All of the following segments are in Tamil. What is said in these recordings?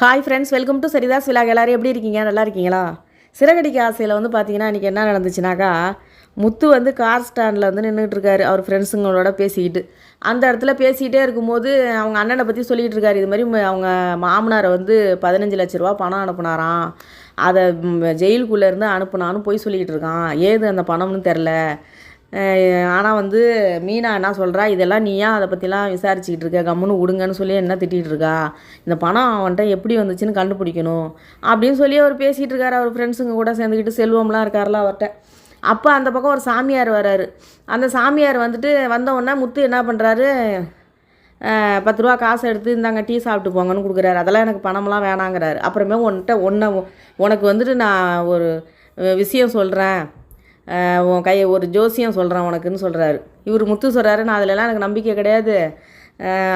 Hi friends welcome to Saritha's vlog எல்லோரும் எப்படி இருக்கீங்க? நல்லா இருக்கீங்களா? சிறகடிக்க ஆசையில் வந்து பார்த்தீங்கன்னா இன்றைக்கி என்ன நடந்துச்சுனாக்கா முத்து வந்து கார் ஸ்டாண்டில் வந்து நின்றுட்டு இருக்காரு. அவர் ஃப்ரெண்ட்ஸுங்களோட பேசிக்கிட்டு. அந்த இடத்துல பேசிக்கிட்டே இருக்கும்போது அவங்க அண்ணனை பற்றி சொல்லிகிட்டு இருக்காரு. இது மாதிரி அவங்க மாமனாரை வந்து பதினஞ்சு லட்ச ரூபா பணம் அனுப்புனாராம். அதை ஜெயிலுக்குள்ளேருந்து அனுப்புனான்னு போய் சொல்லிக்கிட்டு இருக்கான். ஏது அந்த பணம்னு தெரில ஆனால் வந்து மீனா என்ன சொல்கிறா இதெல்லாம் நீ ஏன் அதை பற்றிலாம் விசாரிச்சுக்கிட்டு இருக்க. கம்முன்னு விடுங்கன்னு சொல்லி என்ன திட்டிகிட்டு இருக்கா? இந்த பணம் அவன்கிட்ட எப்படி வந்துச்சுன்னு கண்டுபிடிக்கணும். அப்படின்னு சொல்லி அவர் பேசிகிட்டு இருக்காரு. அவர் ஃப்ரெண்ட்ஸுங்க கூட சேர்ந்துக்கிட்டு செல்வம்லாம் இருக்கார்ல அவர்கிட்ட. அப்போ அந்த பக்கம் ஒரு சாமியார் வராரு. அந்த சாமியார் வந்துட்டு வந்தவொன்னே முத்து என்ன பண்ணுறாரு பத்து ரூபா காசு எடுத்து இந்தாங்க டீ சாப்பிட்டு போங்கன்னு கொடுக்குறாரு. அதெல்லாம் எனக்கு பணம்லாம் வேணாங்கிறாரு. அப்புறமே உன்கிட்ட ஒன்றை உனக்கு வந்துட்டு நான் ஒரு விஷயம் சொல்கிறேன் உன் கை ஒரு ஜோசியம் சொல்கிறேன் உனக்குன்னு சொல்கிறாரு இவர் முத்து சொல்கிறாரு நான் அதிலலாம் எனக்கு நம்பிக்கை கிடையாது.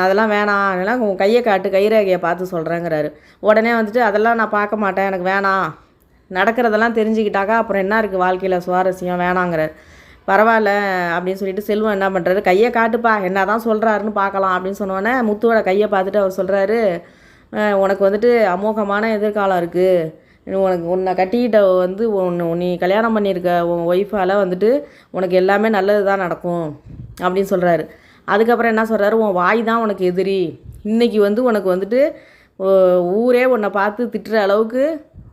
அதெல்லாம் வேணாம். அதெல்லாம் உன் கையை காட்டு கைரேகையை பார்த்து சொல்கிறேங்கிறாரு உடனே வந்துட்டு அதெல்லாம் நான் பார்க்க மாட்டேன். எனக்கு வேணாம். நடக்கிறதெல்லாம் தெரிஞ்சுக்கிட்டாக்கா அப்புறம் என்ன இருக்குது வாழ்க்கையில் சுவாரஸ்யம்? வேணாங்கிறார். பரவாயில்ல அப்படின்னு சொல்லிட்டு செல்வம் என்ன பண்ணுறாரு கையை காட்டுப்பா. என்ன தான் சொல்கிறாருன்னு பார்க்கலாம் அப்படின்னு சொன்னோன்னே முத்துவோட கையை பார்த்துட்டு அவர் சொல்கிறாரு உனக்கு வந்துட்டு அமோகமான எதிர்காலம் இருக்குது உனக்கு உன்னை கட்டிக்கிட்ட வந்து உன்னை நீ கல்யாணம் பண்ணியிருக்க உன் ஒய்ஃபால் வந்துட்டு உனக்கு எல்லாமே நல்லது தான் நடக்கும் அப்படின்னு சொல்கிறாரு அதுக்கப்புறம் என்ன சொல்கிறாரு உன் வாய் தான் உனக்கு எதிரி. இன்றைக்கி வந்து உனக்கு வந்துட்டு ஊரே உன்னை பார்த்து திட்டுற அளவுக்கு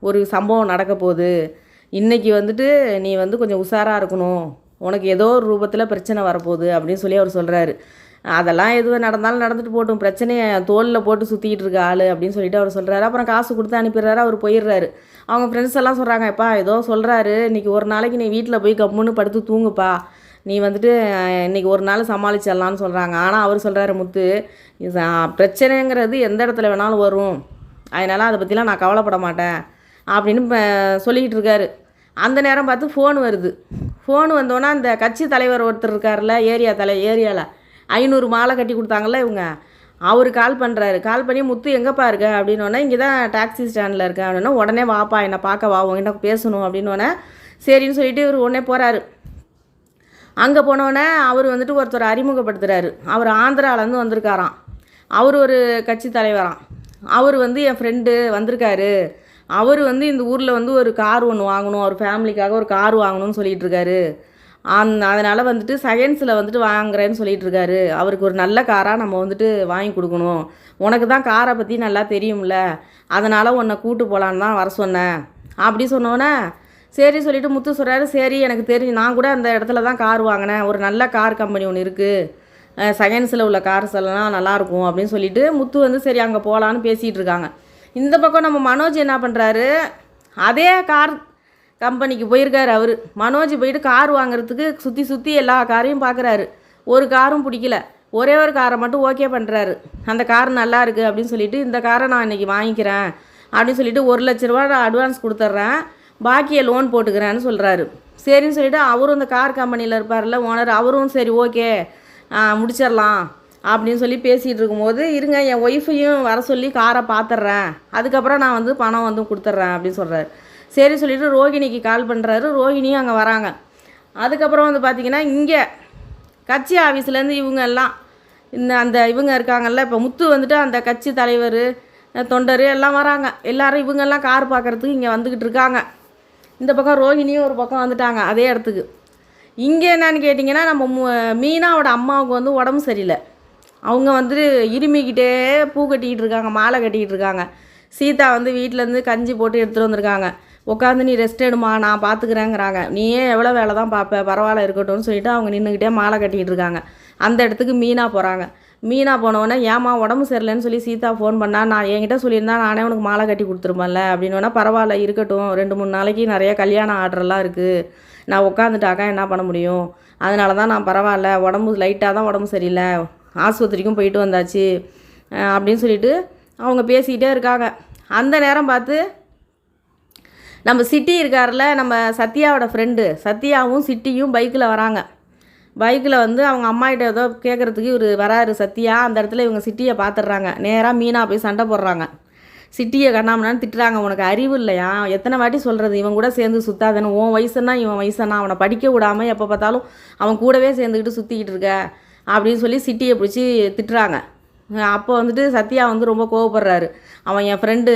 ஒரு சம்பவம் நடக்க போகுது. இன்றைக்கி வந்துட்டு நீ வந்து கொஞ்சம் உஷாராக இருக்கணும். உனக்கு ஏதோ ஒரு ரூபத்தில் பிரச்சனை வரப்போகுது அப்படின்னு சொல்லி அவர் சொல்கிறாரு அதெல்லாம் எதுவும் நடந்தாலும் நடந்துட்டு போட்டும். பிரச்சனையை தோலில் போட்டு சுற்றிக்கிட்டு இருக்க ஆள் அப்படின்னு சொல்லிட்டு அவர் சொல்கிறாரு அப்புறம் காசு கொடுத்து அனுப்பிடுறாரு அவர் போயிடுறாரு. அவங்க ஃப்ரெண்ட்ஸ் எல்லாம் சொல்கிறாங்க எப்பா ஏதோ சொல்கிறாரு இன்றைக்கி ஒரு நாளைக்கு நீ வீட்டில் போய் கம்முன்னு படுத்து தூங்குப்பா. நீ வந்துட்டு இன்றைக்கி இன்னைக்கு ஒரு நாள் சமாளிச்சிடலான்னு சொல்கிறாங்க ஆனால் அவர் சொல்கிறாரு முத்து இது, பிரச்சனைங்கிறது எந்த இடத்துல வேணாலும் வரும். அதனால் அதை பற்றிலாம் நான் கவலைப்பட மாட்டேன். அப்படின்னு சொல்லிக்கிட்டு இருக்காரு. அந்த நேரம் பார்த்து ஃபோன் வருது. ஃபோன் வந்தோன்னா அந்த கட்சி தலைவர் ஒருத்தர் இருக்கார்ல ஏரியா தலை ஏரியாவில் ஐநூறு மாலை கட்டி கொடுத்தாங்கல்ல இவங்க. அவர் கால் பண்ணுறாரு கால் பண்ணி முத்து எங்கேப்பா இருக்க? அப்படின்னோடனே இங்கே தான் டாக்ஸி ஸ்டாண்டில் இருக்கேன். அப்படின்னா உடனே வாப்பா என்னை பார்க்க வா உங்ககிட்ட பேசணும். அப்படின்னோடனே சரின்னு சொல்லிட்டு இவர் உடனே போகிறாரு அங்கே போனோடனே அவர் வந்துட்டு ஒருத்தர் அறிமுகப்படுத்துகிறாரு அவர் ஆந்திராவிலேருந்து வந்திருக்காராம். அவர் ஒரு கட்சி தலைவராம். அவர் வந்து என் ஃப்ரெண்டு வந்திருக்காரு. அவர் வந்து இந்த ஊரில் வந்து ஒரு கார் ஒன்று வாங்கணும். அவர் ஃபேமிலிக்காக ஒரு கார் வாங்கணும்னு சொல்லிட்டு இருக்காரு. அதனால் வந்துட்டு செகண்ட்ஸில் வந்துட்டு வாங்குறேன்னு சொல்லிட்டு இருக்காரு அவருக்கு ஒரு நல்ல காராக நம்ம வந்துட்டு வாங்கி கொடுக்கணும். உனக்கு தான் காரை பற்றி நல்லா தெரியும்ல. அதனால் உன்னை கூட்டு போகலான்னு தான் வர சொன்னேன். அப்படி சொன்னோன்னே சரி சொல்லிட்டு முத்து சொல்கிறாரு சரி எனக்கு தெரியும் நான் கூட அந்த இடத்துல தான் கார் வாங்கினேன். ஒரு நல்ல கார் கம்பெனி ஒன்று இருக்குது செகண்ட்ஸில் உள்ள கார்ஸ் எல்லாம் நல்லாயிருக்கும் அப்படின்னு சொல்லிட்டு முத்து வந்து சரி அங்கே போகலான்னு பேசிகிட்டு இருக்காங்க இந்த பக்கம் நம்ம மனோஜ் என்ன பண்ணுறாரு அதே கார் கம்பெனிக்கு போயிருக்காரு அவர். மனோஜ் போயிட்டு கார் வாங்குறதுக்கு சுற்றி சுற்றி எல்லா காரையும் பார்க்குறாரு ஒரு காரும் பிடிக்கல. ஒரே ஒரு காரை மட்டும் ஓகே பண்ணுறாரு அந்த கார் நல்லா இருக்குது அப்படின்னு சொல்லிட்டு இந்த காரை நான் இன்றைக்கி வாங்கிக்கிறேன் அப்படின்னு சொல்லிட்டு ஒரு லட்ச ரூபா நான் அட்வான்ஸ் கொடுத்துட்றேன். பாக்கியை லோன் போட்டுக்கிறேன்னு சொல்கிறாரு சரின்னு சொல்லிட்டு அவரும் இந்த கார் கம்பெனியில் இருப்பார்ல ஓனர் அவரும் சரி ஓகே முடிச்சிடலாம் அப்படின்னு சொல்லி பேசிகிட்டு இருக்கும்போது இருங்க என் ஒய்ஃபையும் வர சொல்லி காரை பார்த்துட்றேன் அதுக்கப்புறம் நான் வந்து பணம் வந்து கொடுத்துட்றேன் அப்படின்னு சொல்கிறாரு சரி சொல்லிவிட்டு ரோகிணிக்கு கால் பண்ணுறாரு ரோகிணியும் அங்கே வராங்க. அதுக்கப்புறம் வந்து பார்த்திங்கன்னா இங்கே கட்சி ஆஃபீஸ்லேருந்து இவங்க எல்லாம் இந்த அந்த இவங்க இருக்காங்கல்ல இப்போ முத்து வந்துட்டு அந்த கட்சி தலைவர் தொண்டர் எல்லாம் வராங்க. எல்லாரும் இவங்கெல்லாம் கார் பார்க்குறதுக்கு இங்கே வந்துக்கிட்டு இருக்காங்க. இந்த பக்கம் ரோஹிணியும் ஒரு பக்கம் வந்துட்டாங்க அதே இடத்துக்கு. இங்கே என்னன்னு கேட்டிங்கன்னா நம்ம மீனாவோட அம்மாவுக்கு வந்து உடம்பு சரியில்லை. அவங்க வந்துட்டு இருமிக்கிட்டே பூ கட்டிக்கிட்டு இருக்காங்க மாலை கட்டிக்கிட்டு இருக்காங்க. சீதா வந்து வீட்டிலேருந்து கஞ்சி போட்டு எடுத்துகிட்டு வந்திருக்காங்க. உட்காந்து நீ ரெஸ்ட் எடுமா நான் பார்த்துக்கிறேங்கிறாங்க நீயே எவ்வளோ வேலை தான் பார்ப்ப பரவாயில்ல இருக்கட்டும்னு சொல்லிட்டு அவங்க நின்றுக்கிட்டே மாலை கட்டிகிட்டு இருக்காங்க. அந்த இடத்துக்கு மீனா போகிறாங்க மீனா போனவொடனே ஏமா உடம்பு சரியில்லைன்னு சொல்லி சீதா ஃபோன் பண்ணா நான் என்கிட்ட சொல்லியிருந்தா நானே உனக்கு மாலை கட்டி கொடுத்துருப்பேன்ல அப்படின்னோடனே பரவாயில்ல இருக்கட்டும். ரெண்டு மூணு நாளைக்கு நிறைய கல்யாண ஆர்டர்லாம் இருக்குது நான் உட்காந்துட்டாக்கா என்ன பண்ண முடியும்? அதனால தான் நான் பரவாயில்ல உடம்பு லைட்டாக தான் உடம்பு சரியில்லை. ஆஸ்பத்திரிக்கும் போயிட்டு வந்தாச்சு. அப்படின்னு சொல்லிட்டு அவங்க பேசிக்கிட்டே இருக்காங்க. அந்த நேரம் பார்த்து நம்ம சிட்டி இருக்கார்ல நம்ம சத்யாவோட ஃப்ரெண்டு சத்யாவும் சிட்டியும் பைக்கில் வராங்க. பைக்கில் வந்து அவங்க அம்மாகிட்ட ஏதோ கேட்குறதுக்கு இவர் வராரு சத்யா. அந்த இடத்துல இவங்க சிட்டியை பார்த்துடுறாங்க நேராக மீனாக போய் சண்டை போடுறாங்க. சிட்டியை கண்ணாமனான்னு திட்டுறாங்க. உனக்கு அறிவு இல்லையா? எத்தனை வாட்டி சொல்கிறது இவன் கூட சேர்ந்து சுத்தாதன்னு. உன் வயசுன்னா இவன் வயசுன்னா. அவனை படிக்க விடாமல் எப்போ பார்த்தாலும் அவன் கூடவே சேர்ந்துக்கிட்டு சுற்றிக்கிட்டு இருக்க அப்படின்னு சொல்லி சிட்டியை பிடிச்சி திட்டுறாங்க. அப்போ வந்துட்டு சத்யா வந்து ரொம்ப கோவப்படுறாரு. அவன் என் ஃப்ரெண்டு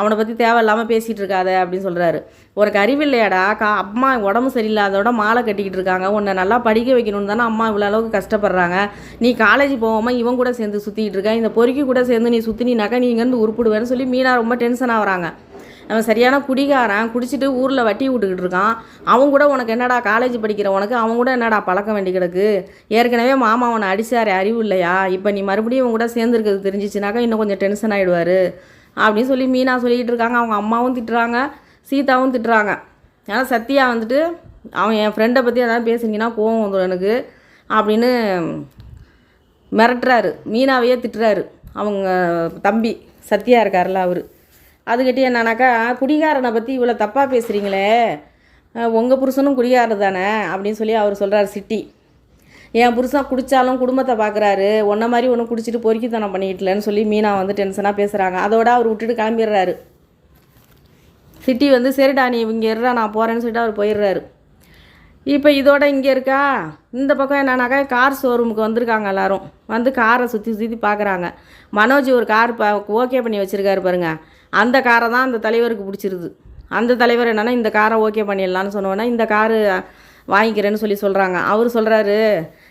அவனை பற்றி தேவையில்லாமல் பேசிகிட்டு இருக்காத அப்படின்னு சொல்கிறாரு உனக்கு அறிவில்லையாடா கா அம்மா உடம்பு சரியில்லாதோட மாலை கட்டிக்கிட்டு இருக்காங்க. உன்னை நல்லா படிக்க வைக்கணும்னு தானே அம்மா இவ்வளோ அளவுக்கு கஷ்டப்படுறாங்க. நீ காலேஜ் போகாமல் இவன் கூட சேர்ந்து சுற்றிக்கிட்டு இருக்க. இந்த பொறுக்கி கூட சேர்ந்து நீ சுற்றினாக்கா நீ இங்கேருந்து உருப்பிடுவேன்னு சொல்லி மீனா ரொம்ப டென்ஷன் ஆகிறாங்க. அவன் சரியான குடிகாரன் குடிச்சிட்டு ஊரில் வட்டி விட்டுக்கிட்டு இருக்கான். அவன் கூட உனக்கு என்னடா காலேஜ் படிக்கிற உனக்கு? அவன் கூட என்னடா பழக்கம் வேண்டி கிடக்கு? ஏற்கனவே மாமா அவனை அடிச்சாரு அறிவு இல்லையா? இப்போ நீ மறுபடியும் இவன் கூட சேர்ந்துருக்கிறது தெரிஞ்சிச்சுனாக்கா இன்னும் கொஞ்சம் டென்ஷன் ஆகிடுவார் அப்படின்னு சொல்லி மீனா சொல்லிக்கிட்டு இருக்காங்க. அவங்க அம்மாவும் திட்டுறாங்க சீதாவும் திட்டுறாங்க. ஆனால் சத்யா வந்துட்டு அவன் என் ஃப்ரெண்டை பற்றி எதாவது பேசுனீங்கன்னா கோவம் வந்துடும் எனக்கு அப்படின்னு மிரட்டுறாரு. மீனாவையே திட்டுறாரு. அவங்க தம்பி சத்யா இருக்கார்ல அவர். அதுக்கிட்டே என்னன்னாக்கா குடிகாரனை பற்றி இவ்வளோ தப்பாக பேசுகிறீங்களே உங்கள் புருஷனும் குடிகாரர் தானே அப்படின்னு சொல்லி அவர் சொல்கிறார் சிட்டி. என் புருஷன் குடித்தாலும் குடும்பத்தை பார்க்குறாரு ஒன்றை மாதிரி ஒன்று குடிச்சிட்டு பொறுக்கித்தனம் பண்ணிக்கிட்டலன்னு சொல்லி மீனா வந்து டென்ஷனாக பேசுகிறாங்க அதோட அவர் விட்டுட்டு கிளம்பிடுறாரு. சிட்டி வந்து சரிடா நீ இங்கே இருடா நான் போகிறேன்னு சொல்லிட்டு அவர் போயிடுறாரு. இப்போ இதோட இங்கே இருக்கா? இந்த பக்கம் என்னன்னாக்கா கார் ஷோரூமுக்கு வந்திருக்காங்க எல்லோரும். வந்து காரை சுற்றி சுற்றி பார்க்குறாங்க மனோஜ் ஒரு கார் ஓகே பண்ணி வச்சுருக்காரு பாருங்க. அந்த காரை தான் அந்த தலைவருக்கு பிடிச்சிருது. அந்த தலைவர் என்னென்னா இந்த காரை ஓகே பண்ணிடலான்னு சொன்னோன்னா இந்த காரு வாங்கிக்கிறேன்னு சொல்லி சொல்கிறாங்க அவர் சொல்கிறாரு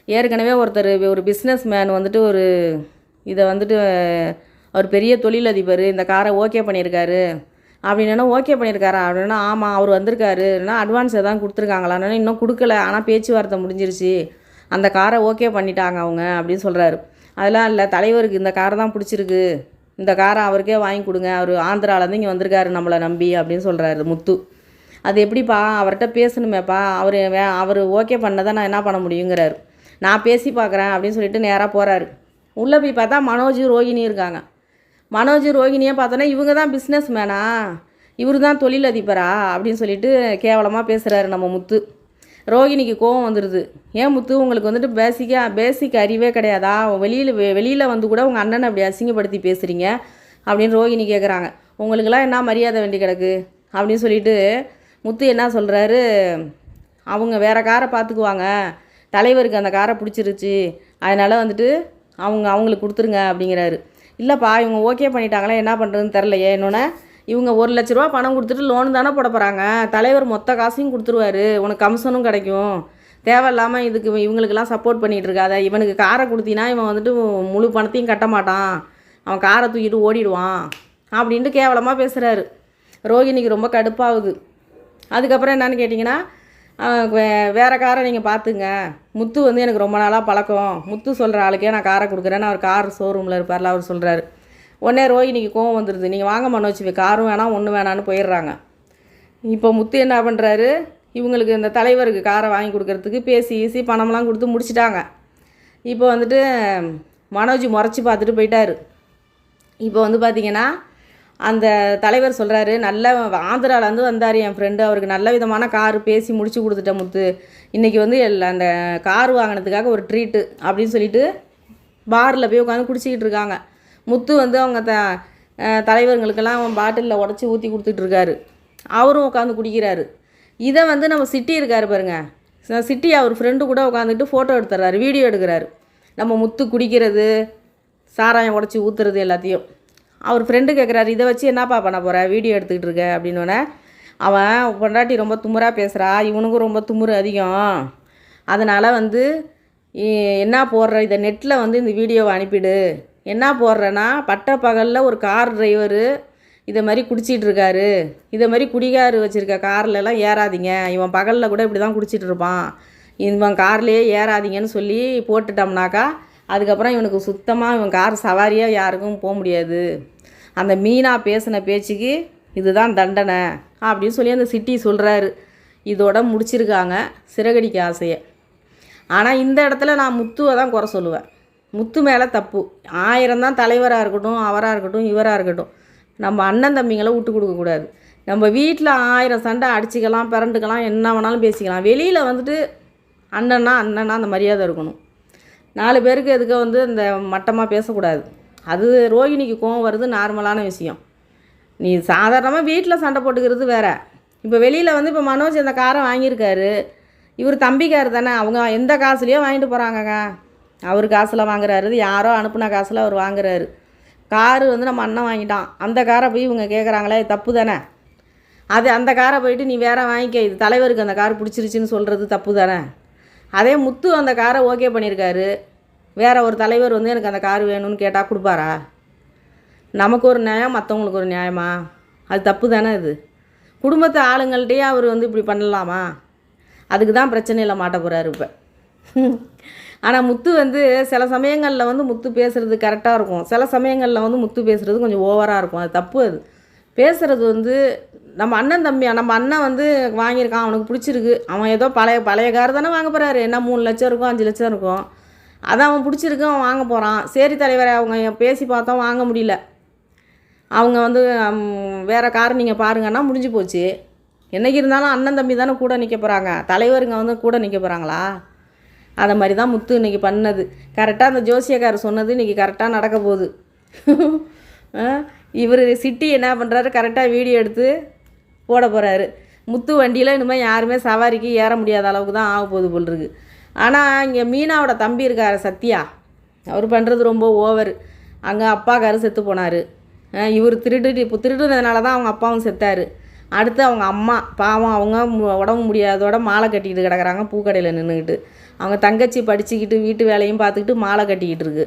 ஏற்கனவே ஒருத்தர் ஒரு பிஸ்னஸ் மேன் வந்துட்டு ஒரு இதை வந்துட்டு அவர் பெரிய தொழிலதிபர் இந்த காரை ஓகே பண்ணியிருக்காரு. அப்படின்னா ஓகே பண்ணியிருக்காரா? அப்படின்னா ஆமாம் அவர் வந்திருக்காரு. இல்லைன்னா அட்வான்ஸ் எதாவது கொடுத்துருக்காங்களான்னு இன்னும் கொடுக்கல. ஆனால் பேச்சுவார்த்தை முடிஞ்சிருச்சு. அந்த காரை ஓகே பண்ணிட்டாங்க அவங்க அப்படின்னு சொல்கிறாரு அதெல்லாம் இல்லை தலைவருக்கு இந்த காரை தான் பிடிச்சிருக்கு. இந்த காரை அவருக்கே வாங்கி கொடுங்க. அவர் ஆந்திராவிலேருந்து இங்கே வந்திருக்காரு நம்மளை நம்பி அப்படின்னு சொல்கிறாரு முத்து. அது எப்படிப்பா? அவர்கிட்ட பேசணுமேப்பா. அவர் வே அவர் ஓகே பண்ணதை நான் என்ன பண்ண முடியுங்கிறாரு. நான் பேசி பார்க்குறேன் அப்படின்னு சொல்லிட்டு நேராக போகிறாரு உள்ளே போய் பார்த்தா மனோஜ் ரோகிணி இருக்காங்க. மனோஜ் ரோகிணியை பார்த்தோன்னா இவங்க தான் பிஸ்னஸ் மேனா இவர் தான் தொழிலதிபரா அப்படின்னு சொல்லிட்டு கேவலமாக பேசுகிறாரு நம்ம முத்து. ரோகிணிக்கு கோவம் வந்துடுது ஏன் முத்து உங்களுக்கு வந்துட்டு பேசிக்காக பேசிக் அறிவே கிடையாதா? வெளியில் வெளியில் வந்து கூட உங்கள் அண்ணனை அப்படி அசிங்கப்படுத்தி பேசுகிறீங்க அப்படின்னு ரோகிணி கேட்குறாங்க உங்களுக்கெல்லாம் என்ன மரியாதை வேண்டி கிடக்கு? அப்படின்னு சொல்லிட்டு முத்து என்ன சொல்கிறாரு அவங்க வேறு காரை பார்த்துக்குவாங்க. தலைவருக்கு அந்த காரை பிடிச்சிருச்சு. அதனால் வந்துட்டு அவங்க அவங்களுக்கு கொடுத்துருங்க அப்படிங்கிறாரு. இல்லைப்பா இவங்க ஓகே பண்ணிட்டாங்களே? என்ன பண்ணுறதுன்னு தெரிலையே இன்னொன்று இவங்க ஒரு லட்ச ரூபா பணம் கொடுத்துட்டு லோன் தானே போட போகிறாங்க தலைவர் மொத்த காசையும் கொடுத்துருவாரு. உனக்கு கமிஷனும் கிடைக்கும். தேவையில்லாமல் இதுக்கு இவங்களுக்கெல்லாம் சப்போர்ட் பண்ணிகிட்டு இருக்காத. இவனுக்கு காரை கொடுத்தினா இவன் வந்துட்டு முழு பணத்தையும் கட்ட மாட்டான். அவன் காரை தூக்கிட்டு ஓடிடுவான் அப்படின்ட்டு கேவலமாக பேசுகிறாரு ரோகிணிக்கு ரொம்ப கடுப்பாகுது. அதுக்கப்புறம் என்னன்னு கேட்டிங்கன்னா வே- காரை நீங்கள் பார்த்துங்க முத்து வந்து எனக்கு ரொம்ப நாளாக பழக்கம். முத்து சொல்கிற ஆளுக்கே நான் காரை கொடுக்குறேன்னு அவர் கார் ஷோரூமில் இருப்பார்ல அவர் சொல்கிறாரு உடனே ரோஹிணிக்கு கோவம் வந்துடுது நீங்கள் வாங்க மனோஜ் காரும் வேணாம் ஒன்று வேணான்னு போயிடுறாங்க. இப்போ முத்து என்ன பண்ணுறாரு இவங்களுக்கு இந்த தலைவருக்கு காரை வாங்கி கொடுக்கறதுக்கு பேசி ஈசி பணம்லாம் கொடுத்து முடிச்சிட்டாங்க. இப்போ வந்துட்டு மனோஜ் முறைச்சி பார்த்துட்டு போயிட்டார். இப்போ வந்து பார்த்திங்கன்னா அந்த தலைவர் சொல்கிறாரு நல்ல ஆந்திராவிலேருந்து வந்தார் என் ஃப்ரெண்டு அவருக்கு நல்ல விதமான கார் பேசி முடிச்சு கொடுத்துட்டேன் முத்து. இன்றைக்கி வந்து எல்லா அந்த கார் வாங்கினதுக்காக ஒரு ட்ரீட்டு அப்படின்னு சொல்லிட்டு பாரில் போய் உட்காந்து குடிச்சிக்கிட்டு இருக்காங்க. முத்து வந்து அவங்க த தலைவர்களுக்கெல்லாம் பாட்டிலில் உடச்சி ஊற்றி கொடுத்துட்ருக்காரு அவரும் உட்காந்து குடிக்கிறாரு. இதை வந்து நம்ம சிட்டி இருக்காரு பாருங்க. சிட்டி அவர் ஃப்ரெண்டு கூட உட்காந்துட்டு ஃபோட்டோ எடுத்துறாரு வீடியோ எடுக்கிறாரு. நம்ம முத்து குடிக்கிறது சாராயம் உடச்சி ஊற்றுறது எல்லாத்தையும். அவர் ஃப்ரெண்டு கேட்குறாரு இதை வச்சு என்னப்பா பண்ண போகிற வீடியோ எடுத்துக்கிட்டு இருக்க. அப்படின்னோடனே அவன் பொண்டாட்டி ரொம்ப துமுறாக பேசுகிறா இவனுக்கும் ரொம்ப துமுறு அதிகம். அதனால் வந்து என்ன போடுற? இதை நெட்டில் வந்து இந்த வீடியோவை அனுப்பிடு. என்ன போடுறேன்னா பட்ட பகலில் ஒரு கார் டிரைவரு இதை மாதிரி குடிச்சிட்டு இருக்காரு. இதை மாதிரி குடிகாரு வச்சுருக்க கார்லலாம் ஏறாதீங்க. இவன் பகலில் கூட இப்படி தான் குடிச்சிட்டு இருப்பான். இவன் கார்லேயே ஏறாதீங்கன்னு சொல்லி போட்டுட்டோம்னாக்கா அதுக்கப்புறம் இவனுக்கு சுத்தமாக இவன் கார் சவாரியாக யாருக்கும் போக முடியாது. அந்த மீனா பேசின பேச்சுக்கு இதுதான் தண்டனை அப்படின்னு சொல்லி அந்த சிட்டி சொல்கிறாரு இதோட முடிச்சிருக்காங்க சிறகடிக்க ஆசையை. ஆனால் இந்த இடத்துல நான் முத்துவை தான் குறை சொல்லுவேன். முத்து மேலே தப்பு. ஆயிரம் தான் தலைவராக இருக்கட்டும் அவராக இருக்கட்டும் இவராக இருக்கட்டும். நம்ம அண்ணன் தம்பிங்களை விட்டு கொடுக்கக்கூடாது நம்ம வீட்டில் ஆயிரம் சண்டை அடிச்சிக்கலாம் பிறண்டுக்கலாம் என்ன வேணாலும் பேசிக்கலாம். வெளியில் வந்துட்டு அண்ணன்னா அண்ணன்னா அந்த மரியாதை இருக்கணும். நாலு பேருக்கு எதுக்க வந்து இந்த மட்டமாக பேசக்கூடாது. அது ரோகிணிக்கு கோவம் வருது நார்மலான விஷயம். நீ சாதாரணமாக வீட்டில் சண்டை போட்டுக்கிறது வேற. இப்போ வெளியில் வந்து இப்போ மனோஜ் இந்த காரை வாங்கியிருக்காரு. இவர் தம்பிக்கார் தானே அவங்க எந்த காசுலேயோ வாங்கிட்டு போகிறாங்கங்க அவர் காசில் வாங்குறாரு இது யாரோ அனுப்புன காசில் அவர் வாங்குறாரு. காரு வந்து நம்ம அண்ணன் வாங்கிட்டான். அந்த காரை போய் இவங்க கேட்குறாங்களே தப்பு தானே? அது அந்த காரை போயிட்டு நீ வேற வாங்கிக்க இது தலைவருக்கு அந்த கார் பிடிச்சிருச்சின்னு சொல்கிறது தப்பு தானே? அதே முத்து அந்த காரை ஓகே பண்ணியிருக்காரு. வேற ஒரு தலைவர் வந்து எனக்கு அந்த கார் வேணும்னு கேட்டால் கொடுப்பாரா? நமக்கு ஒரு நியாயம் மற்றவங்களுக்கு ஒரு நியாயமா? அது தப்பு தானே இது? குடும்பத்து ஆளுங்கள்ட்டயே அவர் வந்து இப்படி பண்ணலாமா? அதுக்கு தான் பிரச்சனையில் மாட்ட போகிறாரு இப்போ. ஆனால் முத்து வந்து சில சமயங்களில் வந்து முத்து பேசுகிறது கரெக்டாக இருக்கும். சில சமயங்களில் வந்து முத்து பேசுகிறது கொஞ்சம் ஓவராக இருக்கும். அது தப்பு அது. பேசுகிறது வந்து நம்ம அண்ணன் தம்பி நம்ம அண்ணன் வந்து வாங்கியிருக்கான் அவனுக்கு பிடிச்சிருக்கு. அவன் ஏதோ பழைய பழைய கார் தானே வாங்க போகிறாரு என்ன மூணு லட்சம் இருக்கும் அஞ்சு லட்சம் இருக்கும். அதான் அவன் பிடிச்சிருக்கு அவன் வாங்க போகிறான் சரி தலைவரை அவங்க பேசி பார்த்தோம் வாங்க முடியல. அவங்க வந்து வேறு கார் நீங்கள் பாருங்கன்னா முடிஞ்சு போச்சு. என்னைக்கு இருந்தாலும் அண்ணன் தம்பி தானே கூட நிற்க போகிறாங்க தலைவருங்க வந்து கூட நிற்க போகிறாங்களா அதை மாதிரி தான் முத்து இன்னைக்கு பண்ணது. கரெக்டாக அந்த ஜோசியக்கார் சொன்னது இன்றைக்கி கரெக்டாக நடக்க போகுது. இவர் சிட்டி என்ன பண்ணுறாரு கரெக்டாக வீடியோ எடுத்து போட போகிறாரு முத்து வண்டியில் இனிமேல் யாருமே சவாரிக்கு ஏற முடியாத அளவுக்கு தான் ஆக போகுது போல் இருக்குது ஆனால் இங்கே மீனாவோட தம்பி இருக்கார் சத்யா. அவர் பண்ணுறது ரொம்ப ஓவர். அங்கே அப்பாக்காரு செத்து போனார். இவர் திருட்டு இப்போ திருடுனதுனால தான் அவங்க அப்பாவும் செத்தார். அடுத்து அவங்க அம்மா பாவம் அவங்க மு- உடம்பு முடியாதோட மாலை கட்டிக்கிட்டு கிடக்குறாங்க பூக்கடையில் நின்றுக்கிட்டு அவங்க தங்கச்சி படிச்சுக்கிட்டு வீட்டு வேலையும் பார்த்துக்கிட்டு மாலை கட்டிக்கிட்டு இருக்கு.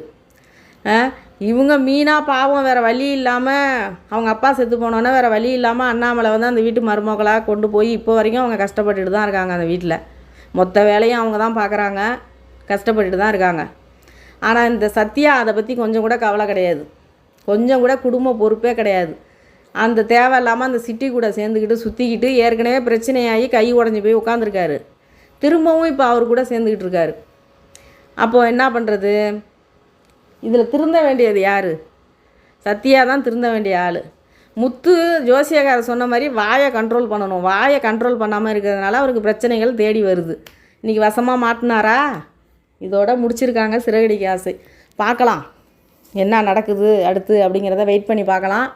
இவங்க மீனாக பாவம் வேறு வழி இல்லாமல் அவங்க அப்பா செத்து போனோன்னே வேறு வழி இல்லாமல் அண்ணாமலை வந்து அந்த வீட்டு மருமகளாக கொண்டு போய் இப்போ வரைக்கும் அவங்க கஷ்டப்பட்டுட்டு தான் இருக்காங்க அந்த வீட்டில் மொத்த வேலையும் அவங்க தான் பார்க்குறாங்க. கஷ்டப்பட்டுட்டு தான் இருக்காங்க. ஆனால் இந்த சத்யா அதை பற்றி கொஞ்சம் கூட கவலை கிடையாது. கொஞ்சம் கூட குடும்ப பொறுப்பே கிடையாது. அந்த தேவை இல்லாமல் அந்த சிட்டி கூட சேர்ந்துக்கிட்டு சுற்றிக்கிட்டு ஏற்கனவே பிரச்சனையாகி கை உடஞ்சி போய் உட்காந்துருக்காரு திரும்பவும் இப்போ அவர் கூட சேர்ந்துக்கிட்டு இருக்காரு. அப்போது என்ன பண்ணுறது இதில் திருந்த வேண்டியது யார்? சத்யா தான் திருந்த வேண்டிய ஆள். முத்து ஜோசியக்காரர் சொன்ன மாதிரி வாயை கண்ட்ரோல் பண்ணணும். வாயை கண்ட்ரோல் பண்ணாமல் இருக்கிறதுனால அவருக்கு பிரச்சனைகள் தேடி வருது. இன்றைக்கி வசமாக மாட்டினாரா? இதோட முடிச்சிருக்காங்க சிறகடிக்கு ஆசை பார்க்கலாம். என்ன நடக்குது அடுத்து அப்படிங்கிறத வெயிட் பண்ணி பார்க்கலாம்.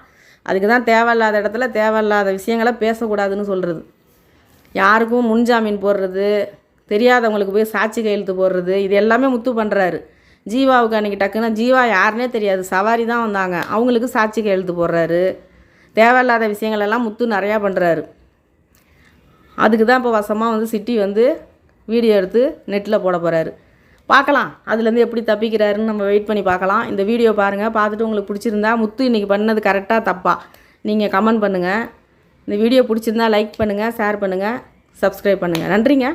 அதுக்கு தான் தேவையில்லாத இடத்துல தேவையில்லாத விஷயங்களை பேசக்கூடாதுன்னு சொல்கிறது யாருக்கும் முன்ஜாமீன் போடுறது தெரியாதவங்களுக்கு போய் சாட்சி கையெழுத்து போடுறது இது எல்லாமே முத்து பண்ணுறாரு ஜீவாவுக்கு அன்றைக்கி டக்குன்னு ஜீவா யாருனே தெரியாது. சவாரி தான் வந்தாங்க. அவங்களுக்கு சாட்சி கையெழுத்து போடுறாரு. தேவையில்லாத விஷயங்களெல்லாம் முத்து நிறையா பண்ணுறாரு. அதுக்கு தான் இப்போ வசமாக வந்து சிட்டி வந்து வீடியோ எடுத்து நெட்டில் போட போகிறாரு பார்க்கலாம். அதுலேருந்து எப்படி தப்பிக்கிறாருன்னு நம்ம வெயிட் பண்ணி பார்க்கலாம். இந்த வீடியோ பாருங்கள் பார்த்துட்டு உங்களுக்கு பிடிச்சிருந்தா முத்து இன்றைக்கி பண்ணது கரெக்டாக தப்பா? நீங்கள் கமெண்ட் பண்ணுங்கள் இந்த வீடியோ பிடிச்சிருந்தா லைக் பண்ணுங்கள் ஷேர் பண்ணுங்கள் சப்ஸ்கிரைப் பண்ணுங்கள் நன்றிங்க.